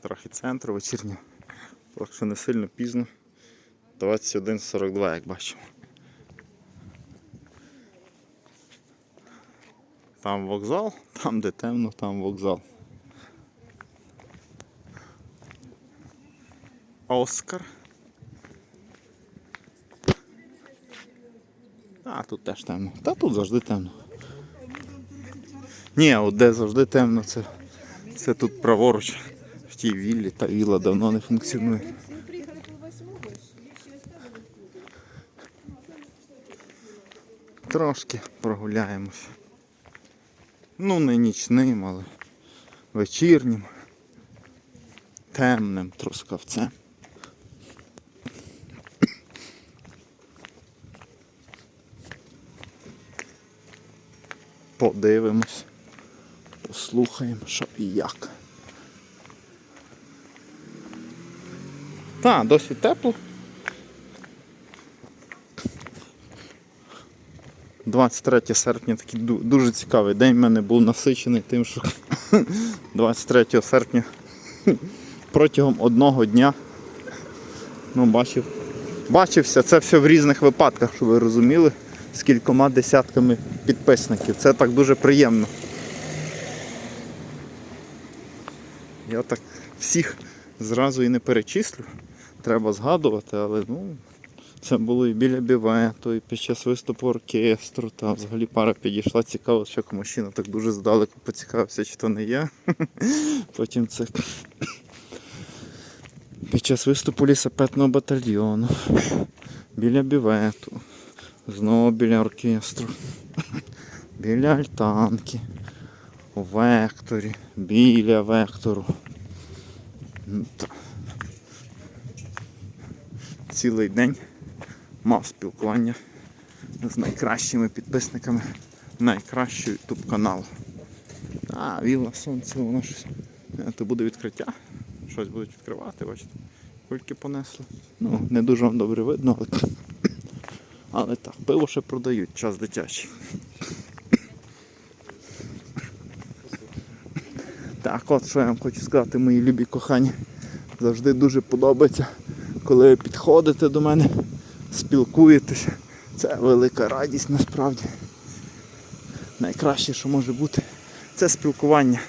трохи центру вечірнього. Так що не сильно пізно. 21.42, як бачимо. Там вокзал, там де темно, там вокзал. Оскар. А, тут теж темно. Та тут завжди темно. Ні, от де завжди темно, це, це тут праворуч. Тій віллі, та вілла давно не функціонує. Трошки прогуляємось. Ну, не нічним, але вечірнім, темним трускавцем. Подивимось, послухаємо, що і як. Так, досить тепло. 23 серпня такий дуже цікавий день. У мене був насичений тим, що 23 серпня протягом одного дня ну, бачив, бачився це все в різних випадках, щоб ви розуміли, з кількома десятками підписників. Це так дуже приємно. Я так всіх зразу і не перечислю. Треба згадувати, але ну, це було і біля бівету, і під час виступу оркестру. Та взагалі пара підійшла. Цікаво, що мужчина так дуже здалеку поцікавився, чи то не я. Потім це під час виступу лісопетного батальйону. Біля бівету. Знову біля оркестру. Біля альтанки. У векторі. Біля вектору. Ну, та. Цілий день мав спілкування з найкращими підписниками найкращого YouTube каналу. А, Вілла Сонце, воно щось. Е, То буде відкриття. Щось будуть відкривати, бачите. Кульки понесли. Ну, не дуже вам добре видно, але, але так, пиво ще продають, час дитячий. Так, от що я вам хочу сказати, мої любі кохані. Завжди дуже подобається, коли ви підходите до мене, спілкуєтеся. Це велика радість насправді. Найкраще, що може бути, це спілкування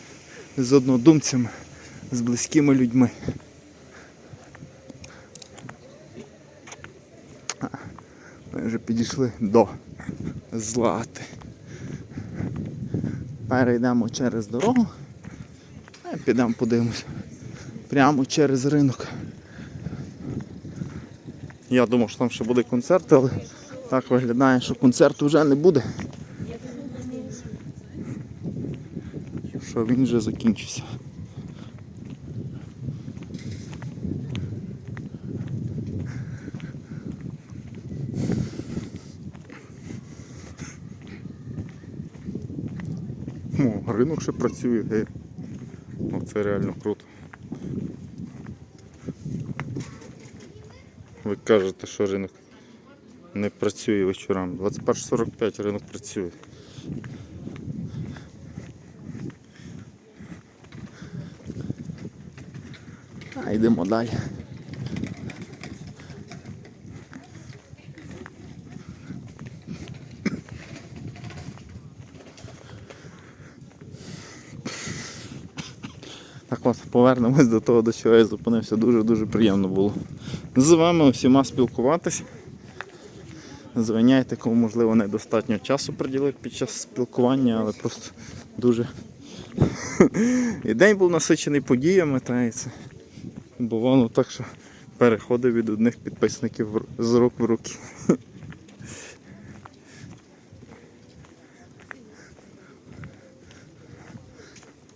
з однодумцями, з близькими людьми. Ми вже підійшли до Злати. Перейдемо через дорогу. А підемо подивимося. Прямо через ринок. Я думав, що там ще буде концерт, але так виглядає, що концерту вже не буде. Що він вже закінчився. О, ринок ще працює. Гей. Ну, це реально круто. Ви кажете, що ринок не працює вечорами. 21.45 ринок працює. А йдемо далі. Так от, повернемось до того, до чого я зупинився. Дуже-дуже приємно було з вами усіма спілкуватись. Звиняйте, кому можливо недостатньо часу приділити під час спілкування, але просто дуже. І день був насичений подіями, та і це бувало так, що переходив від одних підписників з рук в руки.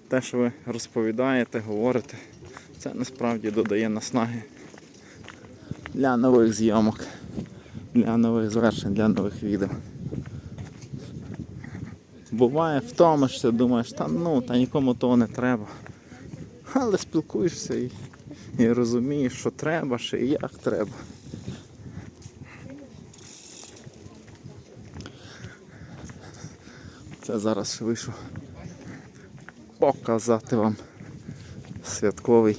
Те, що ви розповідаєте, говорите, це насправді додає наснаги для нових зйомок, для нових звершень, для нових відео. Буває втомишся, думаєш, та ну, та нікому того не треба. Але спілкуєшся і, і розумієш, що треба ще і як треба. Це зараз вийшов показати вам святковий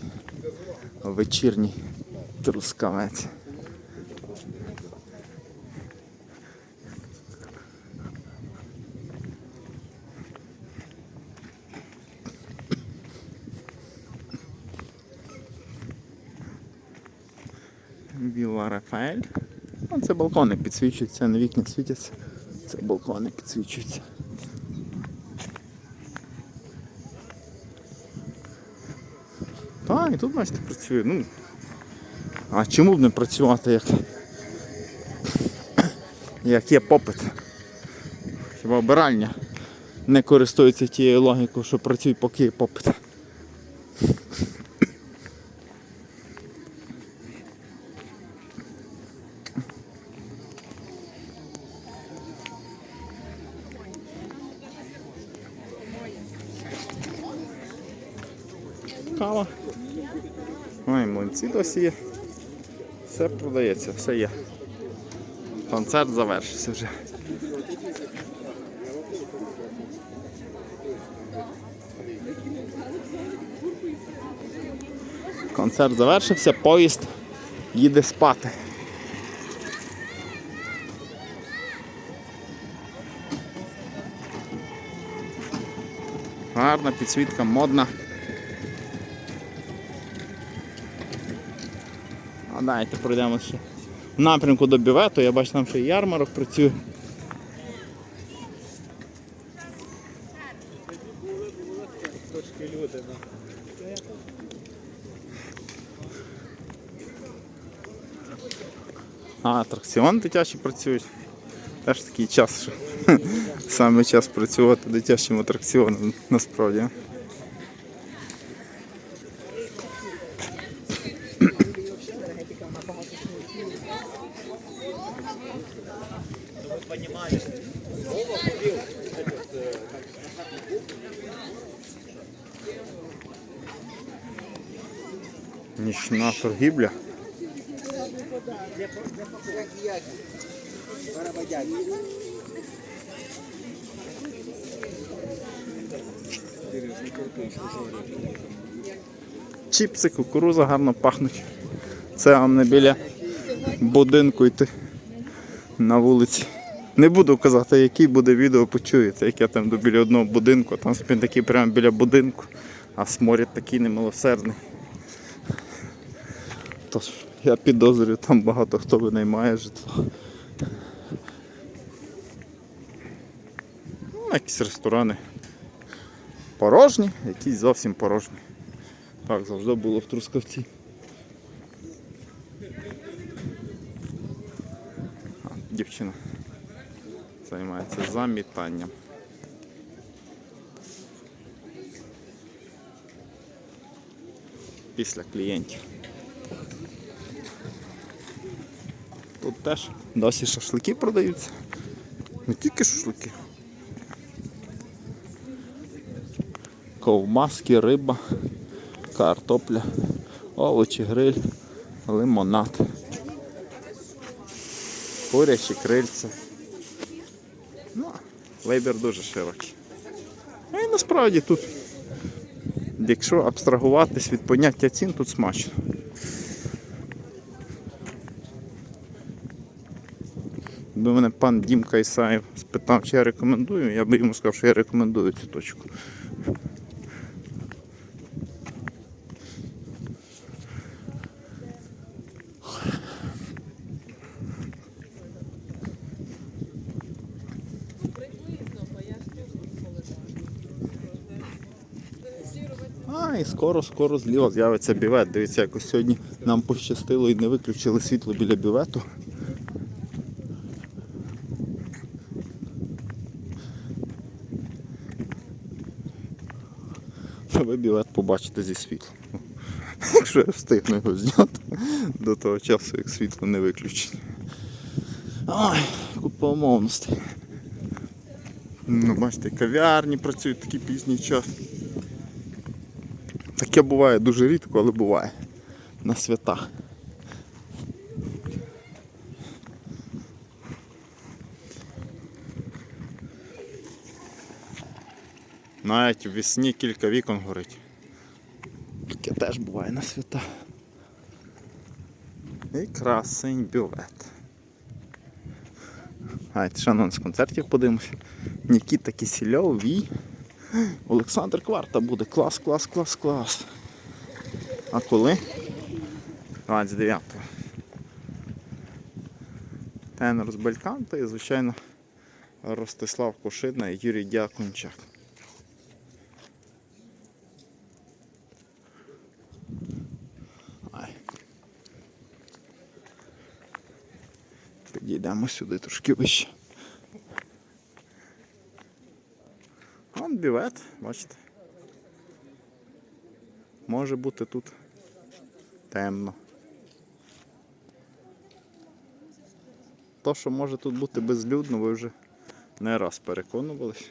вечірній трускавець. Вілла Рафаель. Ну, це балкони підсвічуються, не вікна світяться. Це балкони підсвічуються. Так, і тут, бачите, працює. Ну, а чому б не працювати, як, як є попит? Хіба обиральня не користується тією логікою, що працює, поки є попит. Кава. Ой, млинці досі є. Все продається, все є. Концерт завершився вже. Концерт завершився, поїзд їде спати. Гарна підсвітка, модна. А дайте пройдемо ще. В напрямку до бювету, я бачу, там ще ярмарок працює. А, атракціон дитячі працюють. Теж такий час, що саме час працювати дитячим атракціоном насправді. Нічна торгівля. Чіпси, кукуруза гарно пахнуть. Це вам не біля будинку йти на вулиці. Не буду казати, який буде відео, почуєте, як я там до біля одного будинку, там собі такий прямо біля будинку, а сморід такий немилосердний. Тож я підозрюю, там багато хто винаймає житло. Ну, якісь ресторани порожні, якісь зовсім порожні. Так завжди було в Трускавці. Дівчина займається замітанням. Після клієнтів. Тут теж досі шашлики продаються. Не тільки шашлики. Ковбаски, риба, картопля, овочі, гриль, лимонад, курячі крильця. Ну, вибір дуже широкий. І насправді тут, якщо абстрагуватись від поняття цін, тут смачно. Якби мене пан Дімка Ісаєв спитав, чи я рекомендую, я би йому сказав, що я рекомендую цю точку. І скоро, скоро зліва з'явиться бювет. Дивіться, якось сьогодні нам пощастило і не виключили світло біля бювету. Та ви бювет побачите зі світлом. Якщо я встигну його зняти до того часу, як світло не виключить. Ой, купа умовностей. Ну, бачите, кав'ярні працюють такий пізній час. Таке буває дуже рідко, але буває. На святах. Навіть в весні кілька вікон горить. Таке теж буває на свята. І красень бювет. Давайте ще анонс концертів подивимось. Нікіта Кисельов, Вій. Олександр Кварта буде. Клас, клас, клас, клас. А коли? 29-го. Тенор з Бельканта і, звичайно, Ростислав Кошидна і Юрій Дякунчак. Підійдемо сюди трошки вище. Вон бівет, бачите. Може бути тут темно. То, що може тут бути безлюдно, ви вже не раз переконувались.